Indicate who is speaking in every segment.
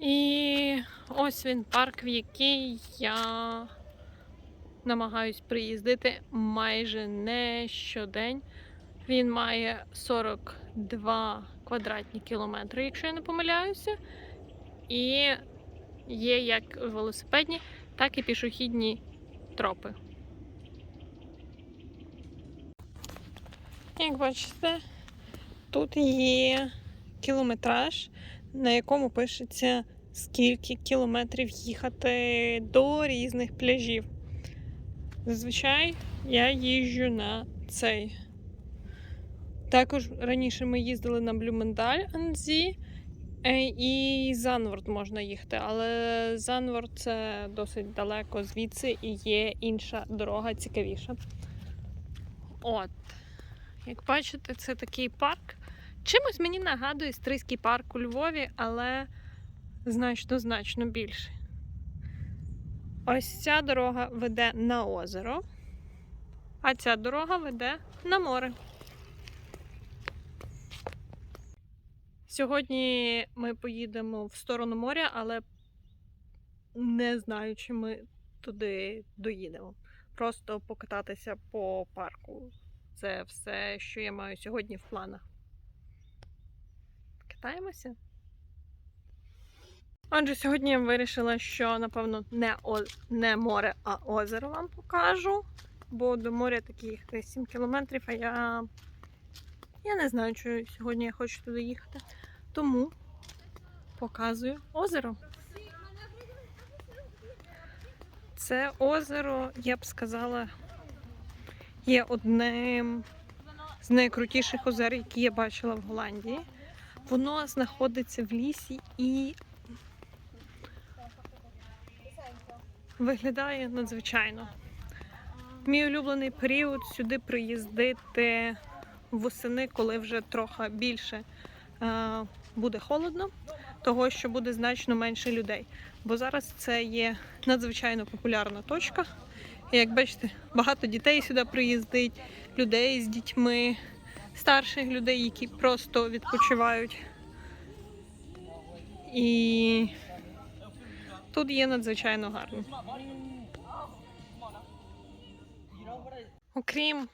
Speaker 1: І ось він парк, в який я намагаюсь приїздити майже не щодень. Він має 42 квадратні кілометри, якщо я не помиляюся. І є як велосипедні, так і пішохідні тропи. Як бачите, тут є кілометраж, на якому пишеться, скільки кілометрів їхати до різних пляжів. Зазвичай я їжджу на цей. Також раніше ми їздили на Блюмендаль Анзі е, і Занворд можна їхати, але Занворд це досить далеко звідси і є інша дорога цікавіша. От. Як бачите, це такий парк. Чимось мені нагадує Стрийський парк у Львові, але значно-значно більше. Ось ця дорога веде на озеро, а ця дорога веде на море. Сьогодні ми поїдемо в сторону моря, але не знаю, чи ми туди доїдемо. Просто покататися по парку. Це все, що я маю сьогодні в планах. Катаємося? Отже, сьогодні я вирішила, що, напевно, не, о... не море, а озеро вам покажу. Бо до моря таких десь 7 кілометрів, а я. Я не знаю, чи сьогодні я хочу туди їхати. Тому показую озеро. Це озеро, я б сказала, є одним з найкрутіших озер, які я бачила в Голландії. Воно знаходиться в лісі і виглядає надзвичайно. Мій улюблений період сюди приїздити восени, коли вже трохи більше е, буде холодно, того що буде значно менше людей. Бо зараз це є надзвичайно популярна точка. І як бачите, багато дітей сюди приїздить, людей з дітьми, старших людей, які просто відпочивають. І тут є надзвичайно гарно. Окрім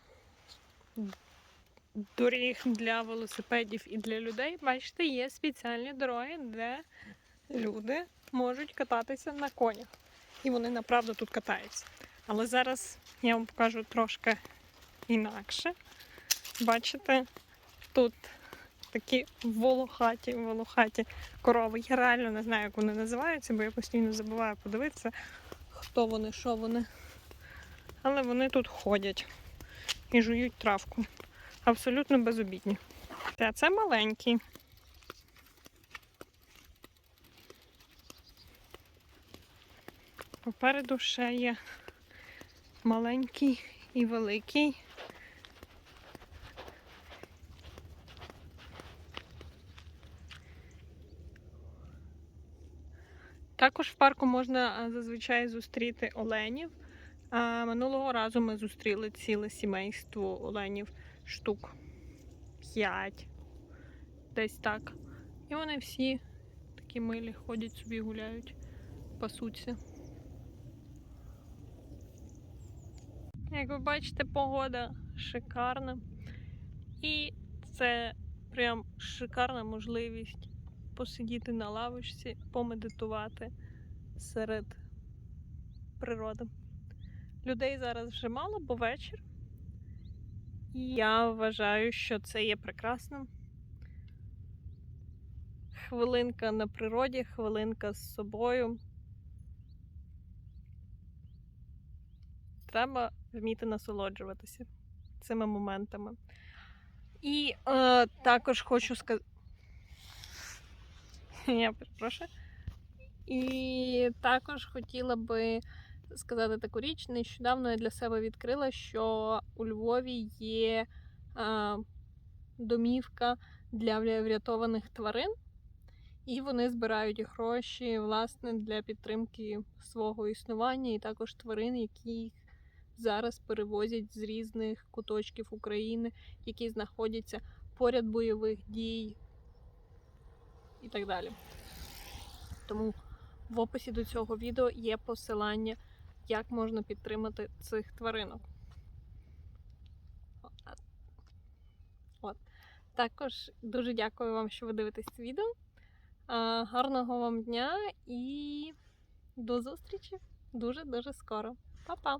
Speaker 1: доріг для велосипедів і для людей, бачите, є спеціальні дороги, де люди можуть кататися на конях. І вони направду тут катаються. Але зараз я вам покажу трошки інакше. Бачите, тут такі волохаті, волохаті корови. Я реально не знаю, як вони називаються, бо я постійно забуваю подивитися, хто вони, що вони. Але вони тут ходять і жують травку. Абсолютно безобідні. А це маленький. Попереду ще є маленький і великий. Також в парку можна зазвичай зустріти оленів. Минулого разу ми зустріли ціле сімейство оленів штук 5, десь так. І вони всі такі милі ходять собі гуляють, пасуться. Як ви бачите, погода шикарна. І це прям шикарна можливість посидіти на лавочці, помедитувати серед природи. Людей зараз вже мало, бо вечір. І я вважаю, що це є прекрасним. Хвилинка на природі, хвилинка з собою. Треба вміти насолоджуватися цими моментами. І е, також хочу сказати. Я перепрошую. І також хотіла би сказати таку річ. Нещодавно я для себе відкрила, що у Львові є е, домівка для врятованих тварин, і вони збирають гроші власне для підтримки свого існування, і також тварин, які зараз перевозять з різних куточків України, які знаходяться поряд бойових дій і так далі. Тому в описі до цього відео є посилання, як можна підтримати цих тваринок. От. Також дуже дякую вам, що ви дивитесь це відео. Гарного вам дня і до зустрічі дуже-дуже скоро. Па-па!